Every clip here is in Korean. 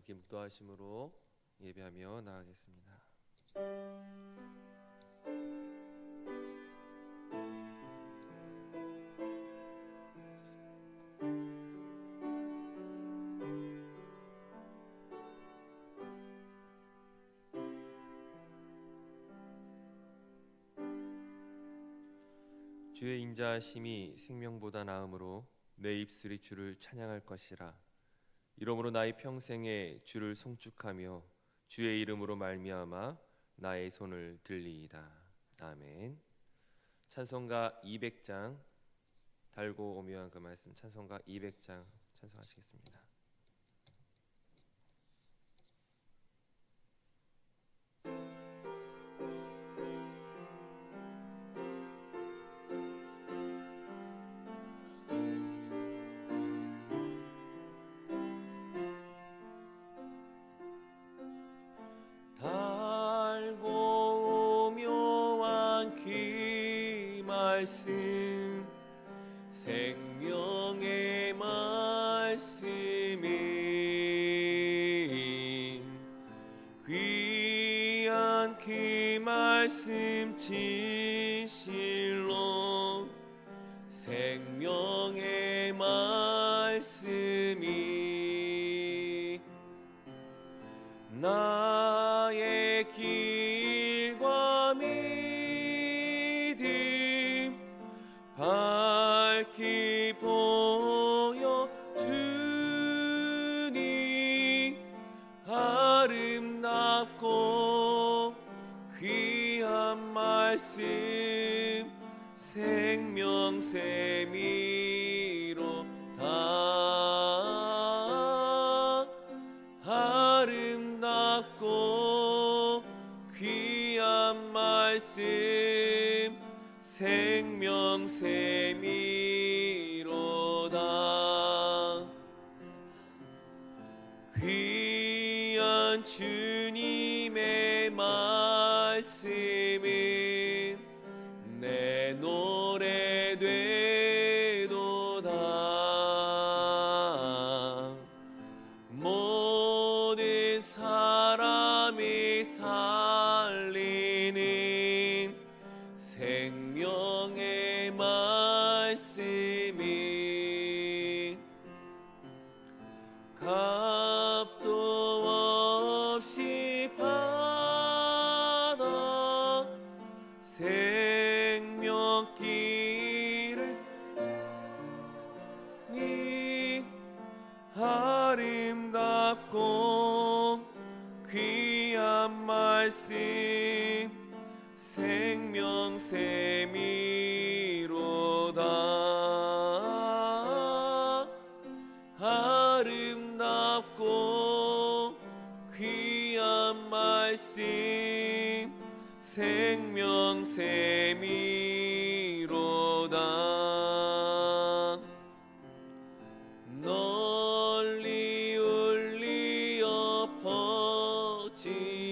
함께 묵도하심으로 예배하며 나아가겠습니다. 주의 인자하심이 생명보다 나음으로 내 입술이 주를 찬양할 것이라 이러므로 나의 평생에 주를 송축하며 주의 이름으로 말미암아 나의 손을 들리이다. 아멘. 찬송가 200장 달고 오묘한 그 말씀 찬송가 200장 찬송하시겠습니다 말씀 생명의 말씀이 귀한 그 말씀 진 생명샘이로 다 아름답고 귀한 말씀 생 come. ti.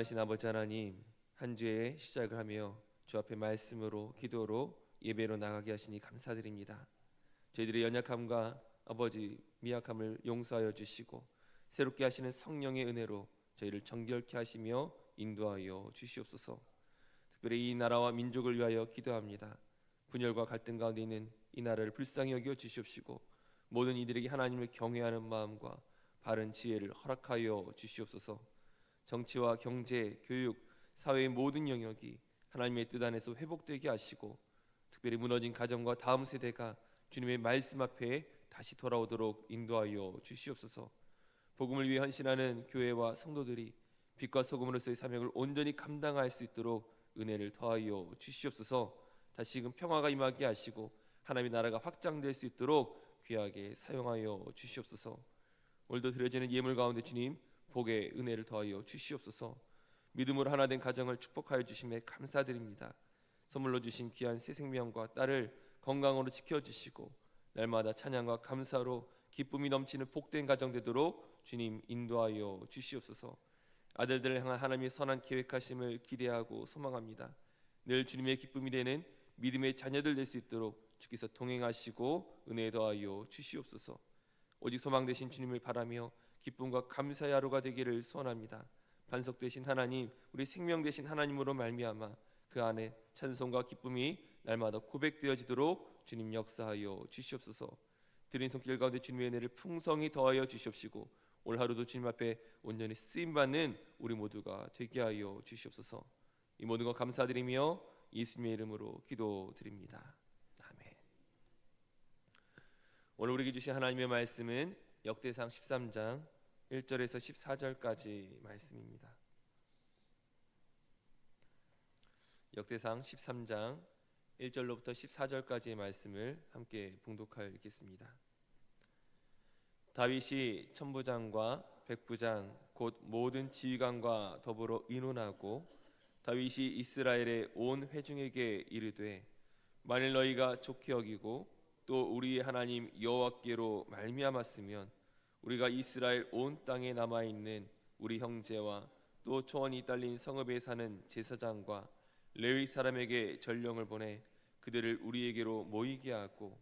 많으신 아버지 하나님 한 주의 시작을 하며 주 앞에 말씀으로 기도로 예배로 나가게 하시니 감사드립니다. 저희들의 연약함과 아버지 미약함을 용서하여 주시고 새롭게 하시는 성령의 은혜로 저희를 정결케 하시며 인도하여 주시옵소서. 특별히 이 나라와 민족을 위하여 기도합니다. 분열과 갈등 가운데 있는 이 나라를 불쌍히 여겨 주시옵시고 모든 이들에게 하나님을 경외하는 마음과 바른 지혜를 허락하여 주시옵소서. 정치와 경제, 교육, 사회의 모든 영역이 하나님의 뜻 안에서 회복되게 하시고 특별히 무너진 가정과 다음 세대가 주님의 말씀 앞에 다시 돌아오도록 인도하여 주시옵소서. 복음을 위해 헌신하는 교회와 성도들이 빛과 소금으로서의 사명을 온전히 감당할 수 있도록 은혜를 더하여 주시옵소서. 다시금 평화가 임하게 하시고 하나님의 나라가 확장될 수 있도록 귀하게 사용하여 주시옵소서. 오늘도 드려지는 예물 가운데 주님 복의 은혜를 더하여 주시옵소서. 믿음으로 하나 된 가정을 축복하여 주심에 감사드립니다. 선물로 주신 귀한 새 생명과 딸을 건강으로 지켜 주시고 날마다 찬양과 감사로 기쁨이 넘치는 복된 가정 되도록 주님 인도하여 주시옵소서. 아들들을 향한 하나님의 선한 계획하심을 기대하고 소망합니다. 늘 주님의 기쁨이 되는 믿음의 자녀들 될 수 있도록 주께서 동행하시고 은혜 더하여 주시옵소서. 오직 소망 되신 주님을 바라며 기쁨과 감사의 하루가 되기를 소원합니다. 반석 되신 하나님, 우리 생명 되신 하나님으로 말미암아 그 안에 찬송과 기쁨이 날마다 고백되어지도록 주님 역사하여 주시옵소서. 드린 손길 가운데 주님의 은혜를 풍성히 더하여 주시옵시고 올 하루도 주님 앞에 온전히 쓰임 받는 우리 모두가 되게 하여 주시옵소서. 이 모든 것 감사드리며 예수님의 이름으로 기도드립니다. 아멘. 오늘 우리에게 주신 하나님의 말씀은 역대상 13장 1절에서 14절까지 말씀입니다. 역대상 13장 1절로부터 14절까지의 말씀을 함께 봉독하여 읽겠습니다. 다윗이 천부장과 백부장 곧 모든 지휘관과 더불어 의논하고 다윗이 이스라엘의 온 회중에게 이르되 만일 너희가 좋게 여기고 또 우리 하나님 여호와께로 말미암았으면 우리가 이스라엘 온 땅에 남아 있는 우리 형제와 또 초원이 딸린 성읍에 사는 제사장과 레위 사람에게 전령을 보내 그들을 우리에게로 모이게 하고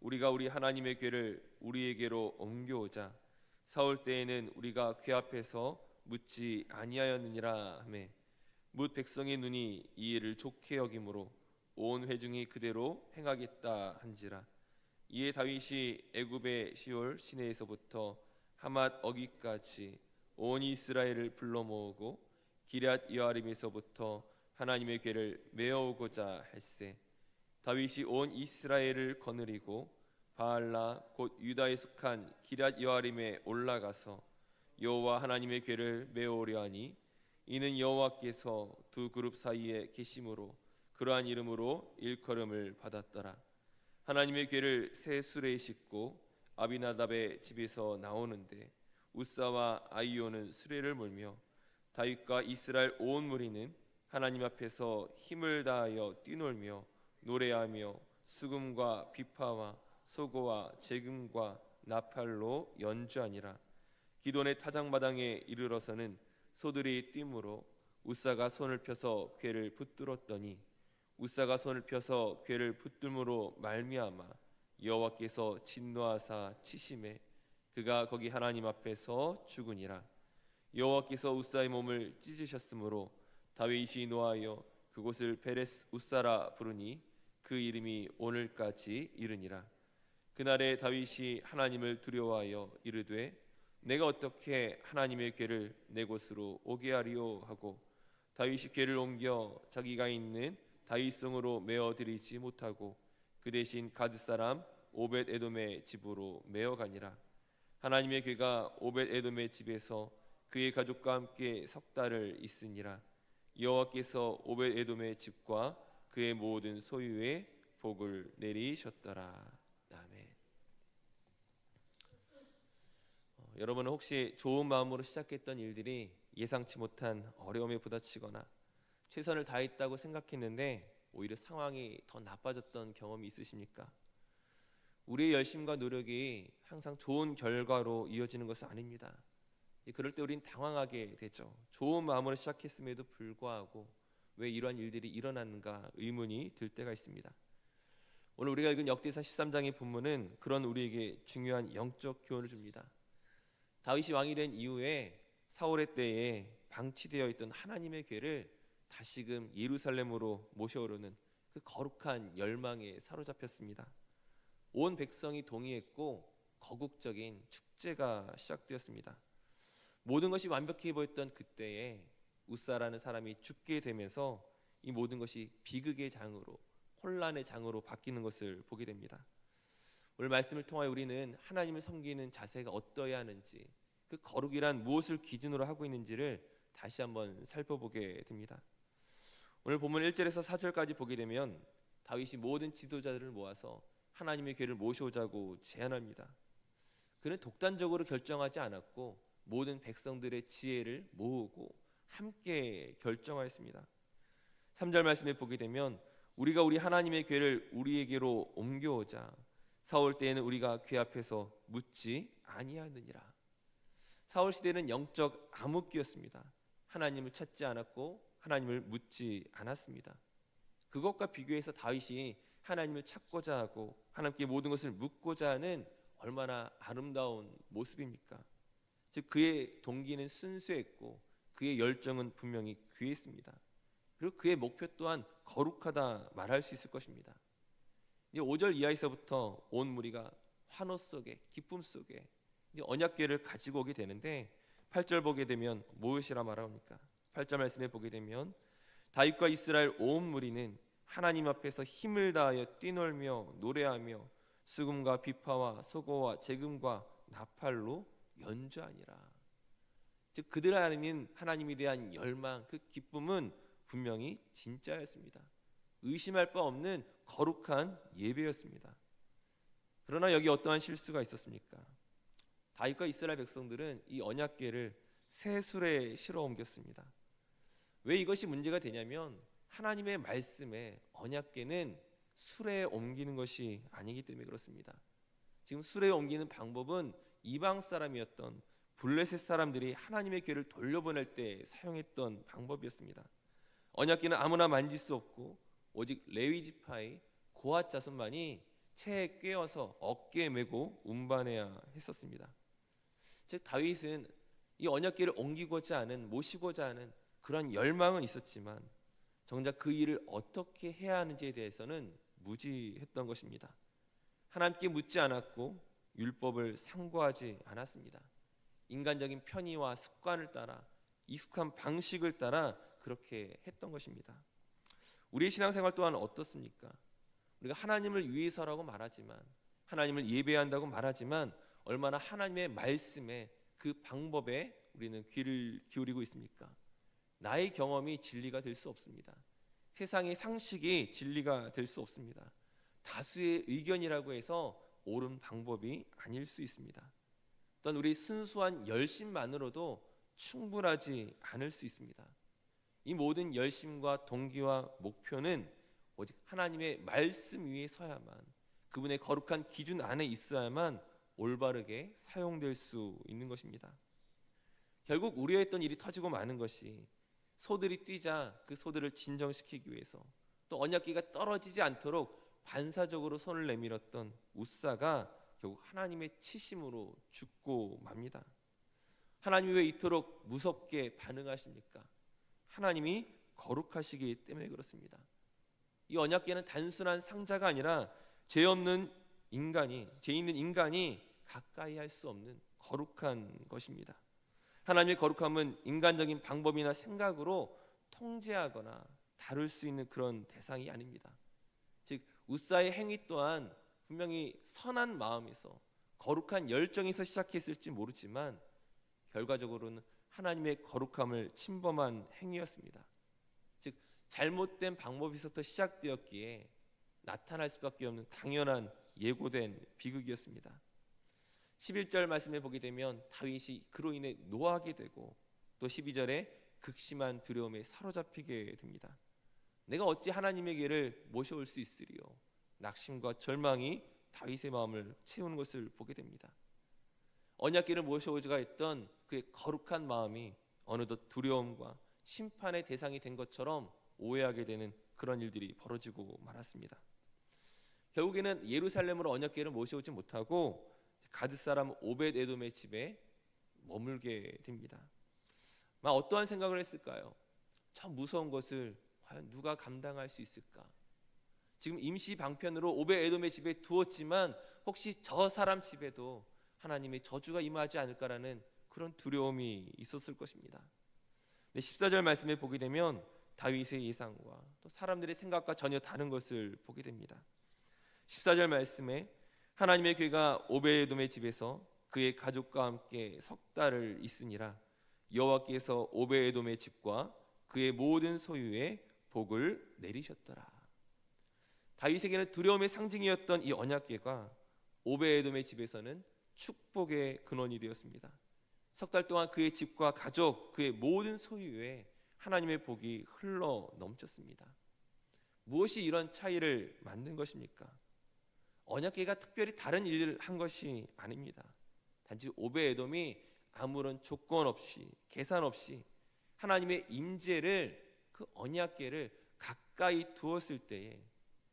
우리가 우리 하나님의 궤를 우리에게로 옮겨오자 사올 때에는 우리가 궤 앞에서 묻지 아니하였느니라 하매 묻 백성의 눈이 이 일을 좋게 여김으로 온 회중이 그대로 행하겠다 한지라 이에 다윗이 애굽의 시올 시내에서부터 하맛 어기까지 온 이스라엘을 불러 모으고 기럇 여아림에서부터 하나님의 궤를 메어오고자 할세. 다윗이 온 이스라엘을 거느리고 바알라 곧 유다에 속한 기럇 여아림에 올라가서 여호와 하나님의 궤를 메어오려 하니 이는 여호와께서 두 그룹 사이에 계심으로 그러한 이름으로 일컬음을 받았더라 하나님의 궤를 새 수레에 싣고 아비나답의 집에서 나오는데 우사와 아이오는 수레를 몰며 다윗과 이스라엘 온 무리는 하나님 앞에서 힘을 다하여 뛰놀며 노래하며 수금과 비파와 소고와 재금과 나팔로 연주하니라. 기돈의 타작마당에 이르러서는 소들이 뛰므로 우사가 손을 펴서 궤를 붙들었더니 우사가 손을 펴서 궤를 붙들므로 말미암아 여호와께서 진노하사 치심에 그가 거기 하나님 앞에서 죽으니라. 여호와께서 우사의 몸을 찢으셨으므로 다윗이 노하여 그곳을 베레스 우사라 부르니 그 이름이 오늘까지 이르니라. 그날에 다윗이 하나님을 두려워하여 이르되 내가 어떻게 하나님의 궤를 내 곳으로 오게 하리오 하고 다윗이 궤를 옮겨 자기가 있는 다윗성으로 메어 드리지 못하고 그 대신 가드 사람 오벳 에돔의 집으로 메어 가니라. 하나님의 궤가 오벳 에돔의 집에서 그의 가족과 함께 석 달을 있으니라. 여호와께서 오벳 에돔의 집과 그의 모든 소유에 복을 내리셨더라. 아멘. 어, 여러분은 혹시 좋은 마음으로 시작했던 일들이 예상치 못한 어려움에 부딪히거나 최선을 다했다고 생각했는데 오히려 상황이 더 나빠졌던 경험이 있으십니까? 우리의 열심과 노력이 항상 좋은 결과로 이어지는 것은 아닙니다. 그럴 때 우린 당황하게 되죠. 좋은 마음으로 시작했음에도 불구하고 왜 이러한 일들이 일어났는가 의문이 들 때가 있습니다. 오늘 우리가 읽은 역대사 13장의 본문은 그런 우리에게 중요한 영적 교훈을 줍니다. 다윗이 왕이 된 이후에 사울의 때에 방치되어 있던 하나님의 궤를 다시금 예루살렘으로 모셔오려는 그 거룩한 열망에 사로잡혔습니다. 온 백성이 동의했고 거국적인 축제가 시작되었습니다. 모든 것이 완벽해 보였던 그때에 우사라는 사람이 죽게 되면서 이 모든 것이 비극의 장으로 혼란의 장으로 바뀌는 것을 보게 됩니다. 오늘 말씀을 통하여 우리는 하나님을 섬기는 자세가 어떠해야 하는지 그 거룩이란 무엇을 기준으로 하고 있는지를 다시 한번 살펴보게 됩니다. 오늘 본문 1절에서 4절까지 보게 되면 다윗이 모든 지도자들을 모아서 하나님의 궤를 모셔오자고 제안합니다. 그는 독단적으로 결정하지 않았고 모든 백성들의 지혜를 모으고 함께 결정하였습니다. 3절 말씀에 보게 되면 우리가 우리 하나님의 궤를 우리에게로 옮겨오자 사울 때에는 우리가 궤 앞에서 묻지 아니하느니라. 사울 시대는 영적 암흑기였습니다. 하나님을 찾지 않았고 하나님을 묻지 않았습니다. 그것과 비교해서 다윗이 하나님을 찾고자 하고 하나님께 모든 것을 묻고자 하는 얼마나 아름다운 모습입니까? 즉 그의 동기는 순수했고 그의 열정은 분명히 귀했습니다. 그리고 그의 목표 또한 거룩하다 말할 수 있을 것입니다. 이제 5절 이하에서부터 온 무리가 환호 속에 기쁨 속에 언약궤를 가지고 오게 되는데 8절 보게 되면 무엇이라 말합니까? 8절 말씀에 보게 되면 다윗과 이스라엘 온 무리는 하나님 앞에서 힘을 다하여 뛰놀며 노래하며 수금과 비파와 소고와 재금과 나팔로 연주하니라. 즉 그들 안에는 하나님에 대한 열망, 그 기쁨은 분명히 진짜였습니다. 의심할 바 없는 거룩한 예배였습니다. 그러나 여기 어떠한 실수가 있었습니까? 다윗과 이스라엘 백성들은 이 언약궤를 새 술에 실어 옮겼습니다. 왜 이것이 문제가 되냐면 하나님의 말씀에 언약궤는 술에 옮기는 것이 아니기 때문에 그렇습니다. 지금 술에 옮기는 방법은 이방 사람이었던 블레셋 사람들이 하나님의 궤를 돌려보낼 때 사용했던 방법이었습니다. 언약궤는 아무나 만질 수 없고 오직 레위 지파의 고아 자손만이 채에 꿰어서 어깨에 메고 운반해야 했었습니다. 즉 다윗은 이 언약궤를 옮기고자 하는 모시고자 하는 그런 열망은 있었지만 정작 그 일을 어떻게 해야 하는지에 대해서는 무지했던 것입니다. 하나님께 묻지 않았고 율법을 상고하지 않았습니다. 인간적인 편의와 습관을 따라 익숙한 방식을 따라 그렇게 했던 것입니다. 우리의 신앙생활 또한 어떻습니까? 우리가 하나님을 위해서라고 말하지만 하나님을 예배한다고 말하지만 얼마나 하나님의 말씀에 그 방법에 우리는 귀를 기울이고 있습니까? 나의 경험이 진리가 될 수 없습니다. 세상의 상식이 진리가 될 수 없습니다. 다수의 의견이라고 해서 옳은 방법이 아닐 수 있습니다. 또한 우리 순수한 열심만으로도 충분하지 않을 수 있습니다. 이 모든 열심과 동기와 목표는 오직 하나님의 말씀 위에 서야만 그분의 거룩한 기준 안에 있어야만 올바르게 사용될 수 있는 것입니다. 결국 우려했던 일이 터지고 마는 것이 소들이 뛰자 그 소들을 진정시키기 위해서 또 언약기가 떨어지지 않도록 반사적으로 손을 내밀었던 우사가 결국 하나님의 치심으로 죽고 맙니다. 하나님이 왜 이토록 무섭게 반응하십니까? 하나님이 거룩하시기 때문에 그렇습니다. 이 언약궤는 단순한 상자가 아니라 죄 없는 인간이 죄 있는 인간이 가까이 할 수 없는 거룩한 것입니다. 하나님의 거룩함은 인간적인 방법이나 생각으로 통제하거나 다룰 수 있는 그런 대상이 아닙니다. 즉 우사의 행위 또한 분명히 선한 마음에서 거룩한 열정에서 시작했을지 모르지만 결과적으로는 하나님의 거룩함을 침범한 행위였습니다. 즉 잘못된 방법에서부터 시작되었기에 나타날 수밖에 없는 당연한 예고된 비극이었습니다. 11절 말씀에 보게 되면 다윗이 그로 인해 노하게 되고 또 12절에 극심한 두려움에 사로잡히게 됩니다. 내가 어찌 하나님의 길을 모셔올 수 있으리요? 낙심과 절망이 다윗의 마음을 채우는 것을 보게 됩니다. 언약길을 모셔오지가 했던 그의 거룩한 마음이 어느덧 두려움과 심판의 대상이 된 것처럼 오해하게 되는 그런 일들이 벌어지고 말았습니다. 결국에는 예루살렘으로 언약궤를 모셔오지 못하고 가드 사람 오벳 에돔의 집에 머물게 됩니다. 막 어떠한 생각을 했을까요? 저 무서운 것을 과연 누가 감당할 수 있을까? 지금 임시 방편으로 오베 에돔의 집에 두었지만 혹시 저 사람 집에도 하나님의 저주가 임하지 않을까라는 그런 두려움이 있었을 것입니다. 14절 말씀에 보게 되면 다윗의 예상과 또 사람들의 생각과 전혀 다른 것을 보게 됩니다. 14절 말씀에 하나님의 괴가 오베에돔의 집에서 그의 가족과 함께 석 달을 있으니라 여호와께서 오베에돔의 집과 그의 모든 소유에 복을 내리셨더라. 다윗에게는 두려움의 상징이었던 이 언약궤가 오베에돔의 집에서는 축복의 근원이 되었습니다. 석 달 동안 그의 집과 가족, 그의 모든 소유에 하나님의 복이 흘러 넘쳤습니다. 무엇이 이런 차이를 만든 것입니까? 언약궤가 특별히 다른 일을 한 것이 아닙니다. 단지 오베에돔이 아무런 조건 없이 계산 없이 하나님의 임재를 그 언약궤를 가까이 두었을 때에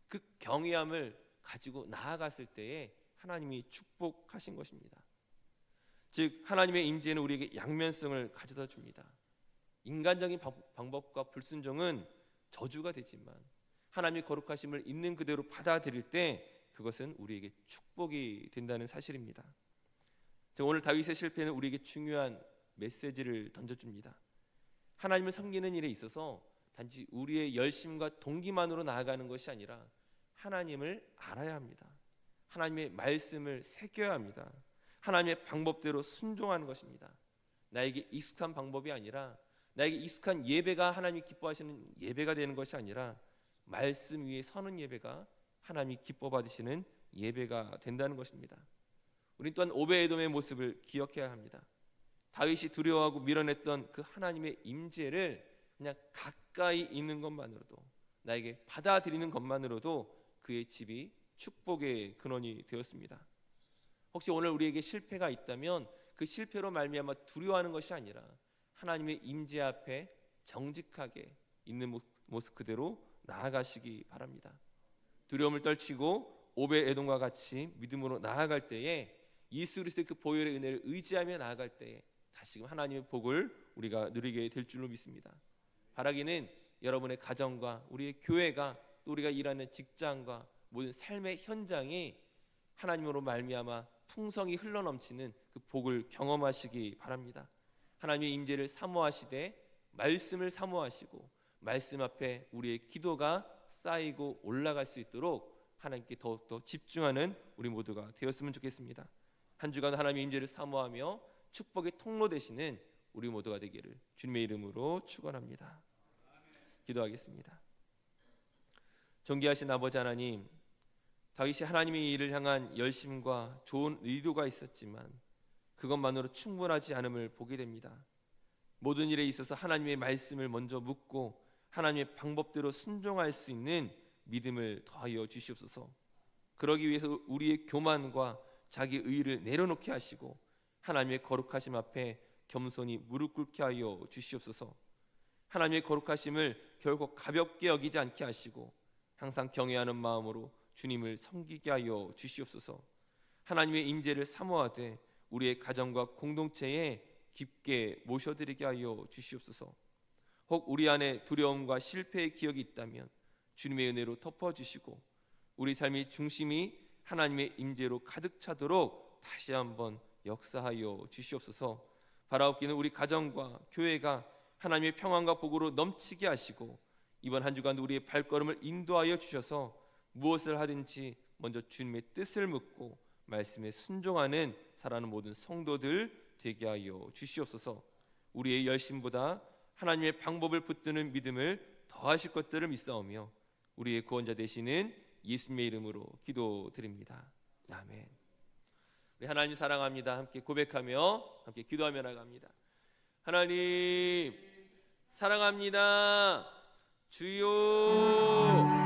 그 경외함을 가지고 나아갔을 때에 하나님이 축복하신 것입니다. 즉 하나님의 임재는 우리에게 양면성을 가져다 줍니다. 인간적인 방법과 불순종은 저주가 되지만 하나님의 거룩하심을 있는 그대로 받아들일 때 그것은 우리에게 축복이 된다는 사실입니다. 오늘 다윗의 실패는 우리에게 중요한 메시지를 던져줍니다. 하나님을 섬기는 일에 있어서 단지 우리의 열심과 동기만으로 나아가는 것이 아니라 하나님을 알아야 합니다. 하나님의 말씀을 새겨야 합니다. 하나님의 방법대로 순종하는 것입니다. 나에게 익숙한 방법이 아니라 나에게 익숙한 예배가 하나님이 기뻐하시는 예배가 되는 것이 아니라 말씀 위에 서는 예배가 하나님이 기뻐 받으시는 예배가 된다는 것입니다. 우리 또한 오베에돔의 모습을 기억해야 합니다. 다윗이 두려워하고 밀어냈던 그 하나님의 임재를 그냥 가까이 있는 것만으로도 나에게 받아들이는 것만으로도 그의 집이 축복의 근원이 되었습니다. 혹시 오늘 우리에게 실패가 있다면 그 실패로 말미암아 두려워하는 것이 아니라 하나님의 임재 앞에 정직하게 있는 모습 그대로 나아가시기 바랍니다. 두려움을 떨치고 오베 에돔과 같이 믿음으로 나아갈 때에 예수 그리스도의 그 보혈의 은혜를 의지하며 나아갈 때에 다시금 하나님의 복을 우리가 누리게 될 줄로 믿습니다. 바라기는 여러분의 가정과 우리의 교회가 또 우리가 일하는 직장과 모든 삶의 현장이 하나님으로 말미암아 풍성이 흘러넘치는 그 복을 경험하시기 바랍니다. 하나님의 임재를 사모하시되 말씀을 사모하시고 말씀 앞에 우리의 기도가 쌓이고 올라갈 수 있도록 하나님께 더욱더 집중하는 우리 모두가 되었으면 좋겠습니다. 한 주간 하나님의 임재를 사모하며 축복의 통로 되시는 우리 모두가 되기를 주님의 이름으로 축원합니다. 기도하겠습니다. 존귀하신 아버지 하나님, 다윗이 하나님의 일을 향한 열심과 좋은 의도가 있었지만 그것만으로 충분하지 않음을 보게 됩니다. 모든 일에 있어서 하나님의 말씀을 먼저 묻고 하나님의 방법대로 순종할 수 있는 믿음을 더하여 주시옵소서. 그러기 위해서 우리의 교만과 자기 의를 내려놓게 하시고 하나님의 거룩하심 앞에 겸손히 무릎 꿇게 하여 주시옵소서. 하나님의 거룩하심을 결국 가볍게 여기지 않게 하시고 항상 경외하는 마음으로 주님을 섬기게 하여 주시옵소서. 하나님의 임재를 사모하되 우리의 가정과 공동체에 깊게 모셔드리게 하여 주시옵소서. 혹 우리 안에 두려움과 실패의 기억이 있다면 주님의 은혜로 덮어주시고 우리 삶의 중심이 하나님의 임재로 가득 차도록 다시 한번 역사하여 주시옵소서. 바라옵기는 우리 가정과 교회가 하나님의 평안과 복으로 넘치게 하시고 이번 한 주간 우리의 발걸음을 인도하여 주셔서 무엇을 하든지 먼저 주님의 뜻을 묻고 말씀에 순종하는 살아는 모든 성도들 되게 하여 주시옵소서. 우리의 열심보다 하나님의 방법을 붙드는 믿음을 더하실 것들을 믿사오며 우리의 구원자 되시는 예수님의 이름으로 기도드립니다. 아멘. 우리 하나님 사랑합니다. 함께 고백하며 함께 기도하며 나갑니다. 하나님 사랑합니다. 주여